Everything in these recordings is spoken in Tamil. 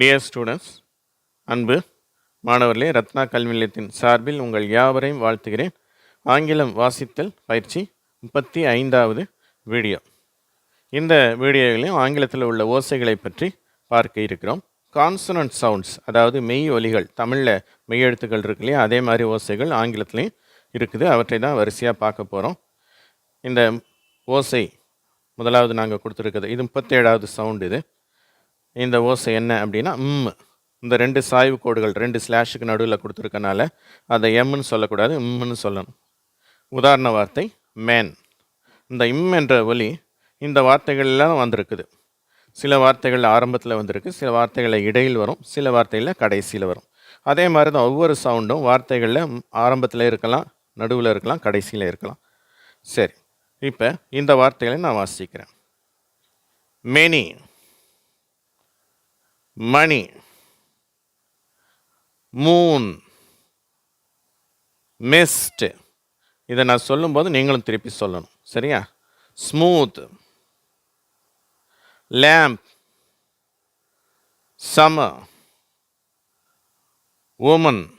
டியர் ஸ்டூடெண்ட்ஸ் அன்பு மாணவர்களே ரத்னா கல்வி நிலையத்தின் சார்பில் உங்கள் யாவரையும் வாழ்த்துகிறேன். ஆங்கிலம் வாசித்தல் பயிற்சி முப்பத்தி ஐந்தாவது வீடியோ. இந்த வீடியோவிலையும் ஆங்கிலத்தில் உள்ள ஓசைகளை பற்றி பார்க்க இருக்கிறோம். கான்சனன்ட் சவுண்ட்ஸ் அதாவது மெய் ஒலிகள் தமிழில் மெய் எழுத்துக்கள் இருக்கு இல்லையா? அதே மாதிரி ஓசைகள் ஆங்கிலத்துலேயும் இருக்குது. அவற்றை தான் வரிசையாக பார்க்க போகிறோம் இந்த ஓசை முதலாவது நாங்கள் கொடுத்துருக்குது இது முப்பத்தேழாவது சவுண்டு இது. இந்த ஓசை என்ன அப்படின்னா ம் இந்த ரெண்டு சாய்வு கோடுகள் ரெண்டு ஸ்லாஷுக்கு நடுவில் கொடுத்துருக்கனால அதை எம்னு சொல்லக்கூடாது இம்முன்னு சொல்லணும். உதாரண வார்த்தை மேன் இந்த இம் என்ற ஒலி இந்த வார்த்தைகள்லாம் வந்திருக்குது. சில வார்த்தைகள் ஆரம்பத்தில் வந்திருக்கு சில வார்த்தைகளை இடையில் வரும் சில வார்த்தைகளில் கடைசியில் வரும். அதே மாதிரி தான் ஒவ்வொரு சவுண்டும் வார்த்தைகளில் ஆரம்பத்தில் இருக்கலாம் நடுவில் இருக்கலாம் கடைசியில் இருக்கலாம். சரி இப்போ இந்த வார்த்தைகளை நான் வாசிக்கிறேன். Many money. மூன். மிஸ்ட். இதை நான் சொல்லும்போது நீங்களும் திருப்பி சொல்லணும். சரியா? Smooth. Lamp. Summer woman.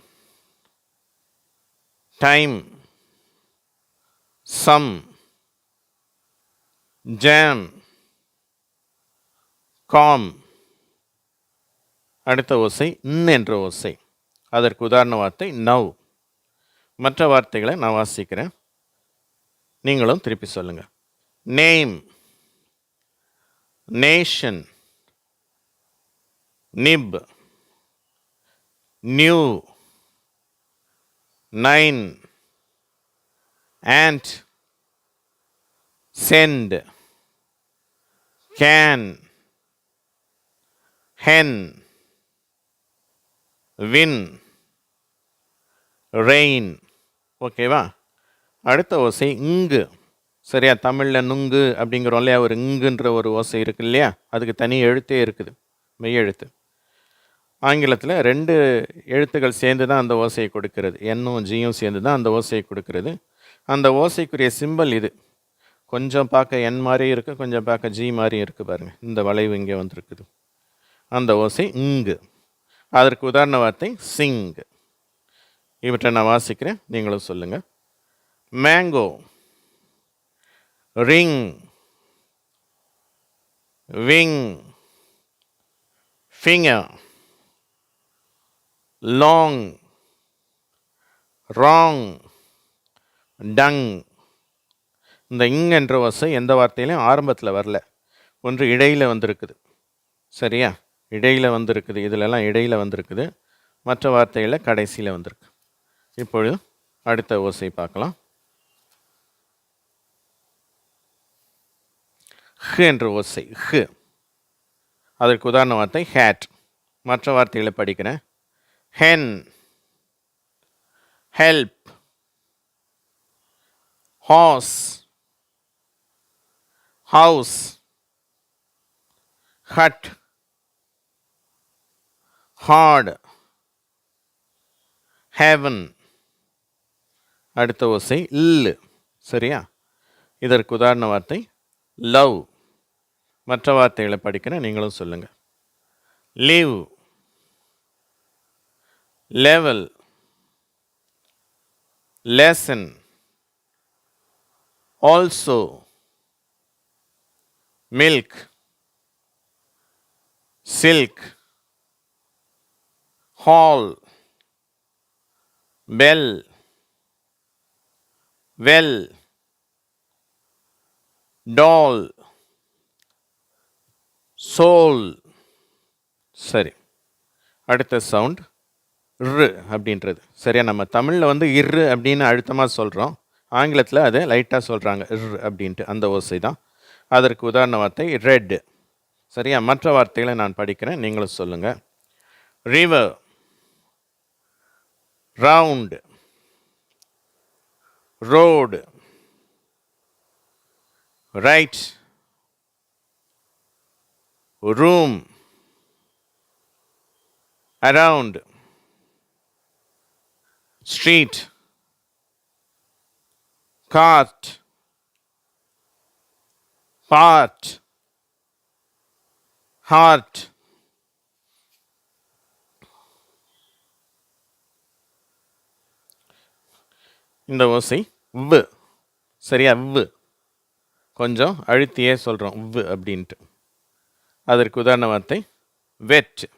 Time. Sum. Jam. Calm. அடுத்த ஓசை ந் என்ற ஓசை. அதற்கு உதாரண வார்த்தை நவ் மற்ற வார்த்தைகளை நான் வாசிக்கிறேன். நீங்களும் திருப்பி சொல்லுங்கள் name nation nib new nine and cent can hen win rain. ஓகேவா அடுத்த ஓசை இங்கு. சரியா? தமிழில் நுங்கு அப்படிங்கிறோம் இல்லையா ஒரு இங்குன்ற ஒரு ஓசை இருக்கு இல்லையா? அதுக்கு தனி எழுத்தே இருக்குது. மெய் எழுத்து. ஆங்கிலத்தில் ரெண்டு எழுத்துக்கள் சேர்ந்து தான் அந்த ஓசையை கொடுக்கிறது. என்னும் ஜியும் சேர்ந்து தான் அந்த ஓசையை கொடுக்கிறது. அந்த ஓசைக்குரிய சிம்பல் இது. கொஞ்சம் பார்க்க என் மாதிரியும் இருக்குது கொஞ்சம் பார்க்க ஜி மாதிரியும் இருக்குது பாருங்கள் இந்த வளைவு இங்கே வந்திருக்குது. அந்த ஓசை இங்கு. அதற்கு உதாரண வார்த்தை சிங் இவற்றை நான் வாசிக்கிறேன் நீங்களும் சொல்லுங்கள் mango ring wing finger long wrong tongue இந்த இங் என்ற வசை எந்த வார்த்தையிலையும் ஆரம்பத்தில் வரல. ஒன்று இடையில் வந்திருக்குது. சரியா? இடையில் வந்திருக்குது. இதிலெல்லாம் இடையில் வந்திருக்குது. மற்ற வார்த்தைகளில் கடைசியில் வந்திருக்கு. இப்பொழுது அடுத்த ஓசை பார்க்கலாம். ஹ் என்ற ஓசை. ஹ். அதற்கு உதாரண வார்த்தை ஹேட் மற்ற வார்த்தைகளை படிக்கிறேன் hen help has house hut heart heaven அடுத்த ஓசை இல் சரியா? இதற்கு உதாரண வார்த்தை லவ் மற்ற வார்த்தைகளை படிக்கிறேன் நீங்களும் சொல்லுங்கள் leave level lesson also milk silk hall bell well tall soul சரி. அடுத்த சவுண்ட் ரு அப்படின்றது. சரியா நம்ம தமிழில் வந்து இரு அப்படின்னு அழுத்தமாக சொல்கிறோம் ஆங்கிலத்தில் அதை லைட்டாக சொல்கிறாங்க இர் அப்படின்ட்டு. அந்த ஓசை தான். அதற்கு உதாரண வார்த்தை ரெட் சரியா மற்ற வார்த்தைகளை நான் படிக்கிறேன். நீங்களும் சொல்லுங்கள் river round road right room around street card part heart இந்த ஓசை வ். சரியா வ். கொஞ்சம் அழுத்தியே சொல்கிறோம் வ் அப்படின்ட்டு. அதற்கு உதாரண வார்த்தை வெட்.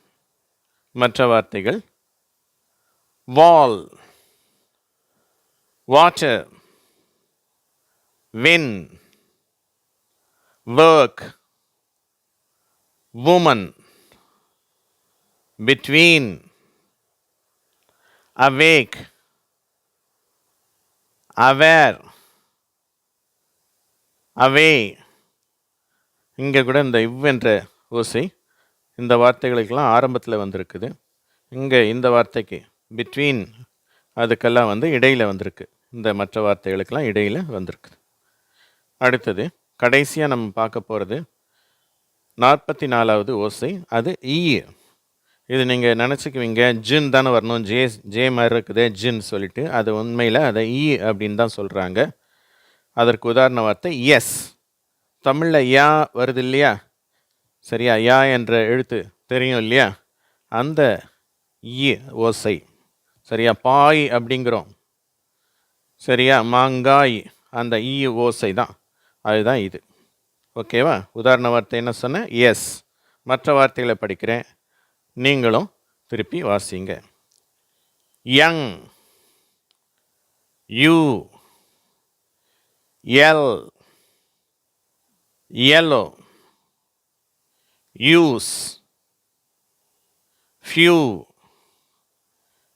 மற்ற வார்த்தைகள் wall. Water. Win. work woman between awake aware away இங்கே கூட இந்த இவ் என்ற ஓசை இந்த வார்த்தைகளுக்கெல்லாம் ஆரம்பத்தில் வந்திருக்குது. இங்கே இந்த வார்த்தைக்கு பிட்வீன் அதுக்கெல்லாம் வந்து இடையில் வந்திருக்கு. இந்த மற்ற வார்த்தைகளுக்கெல்லாம் இடையில் வந்திருக்குது. அடுத்தது கடைசியாக நம்ம பார்க்க போகிறது நாற்பத்தி நாலாவது ஓசை அது ஈ. இது நீங்கள் நினச்சிக்குவீங்க ஜின் தானே வரணும் ஜே ஜே மாதிரி இருக்குது ஜின் சொல்லிட்டு அது உண்மையில் அதை ஈ அப்படின்னு தான் சொல்கிறாங்க அதற்கு உதாரண வார்த்தை எஸ். தமிழில் யா வருது இல்லையா? சரியா? யா என்ற எழுத்து தெரியும் இல்லையா? அந்த ஈ ஓசை. சரியா? பாய் அப்படிங்கிறோம். சரியா? மாங்காய் அந்த ஈ ஓசை தான். அதுதான் இது. ஓகேவா? உதாரண வார்த்தை என்ன சொன்னேன்? எஸ். மற்ற வார்த்தைகளை படிக்கிறேன். நீங்களும் திருப்பி வாசிங்க. Young you yell yellow use few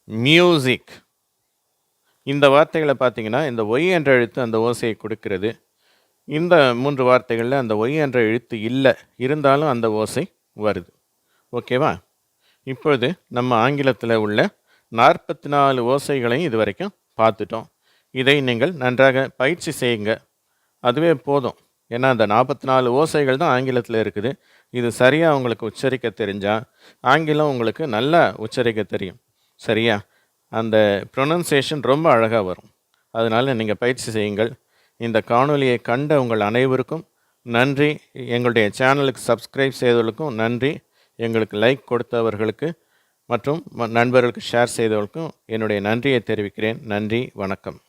music இந்த வார்த்தைகளை பார்த்தீங்கன்னா இந்த ஒய் என்ற எழுத்து அந்த ஓசையை கொடுக்கிறது. இந்த மூன்று வார்த்தைகளில் அந்த ஒய் என்ற எழுத்து இல்லை. இருந்தாலும் அந்த ஓசை வருது. ஓகேவா இப்பொழுது நம்ம ஆங்கிலத்தில் உள்ள நாற்பத்தி நாலு ஓசைகளையும் இது வரைக்கும் பார்த்துட்டோம். இதை நீங்கள் நன்றாக பயிற்சி செய்யுங்க. அதுவே போதும். ஏன்னா அந்த நாற்பத்தி நாலு ஓசைகள் தான் ஆங்கிலத்தில் இருக்குது. இது சரியாக உங்களுக்கு உச்சரிக்க தெரிஞ்சால் ஆங்கிலம் உங்களுக்கு நல்லா உச்சரிக்க தெரியும். சரியா? அந்த ப்ரொனன்சியேஷன் ரொம்ப அழகாக வரும். அதனால் நீங்கள் பயிற்சி செய்யுங்கள். இந்த காணொலியை கண்ட உங்கள் அனைவருக்கும் நன்றி. எங்களுடைய சேனலுக்கு சப்ஸ்கிரைப் செய்தவர்களுக்கும் நன்றி. எங்களுக்கு லைக் கொடுத்தவர்களுக்கு மற்றும் நண்பர்களுக்கு ஷேர் செய்தவர்களுக்கும் என்னுடைய நன்றியை தெரிவிக்கிறேன். நன்றி வணக்கம்.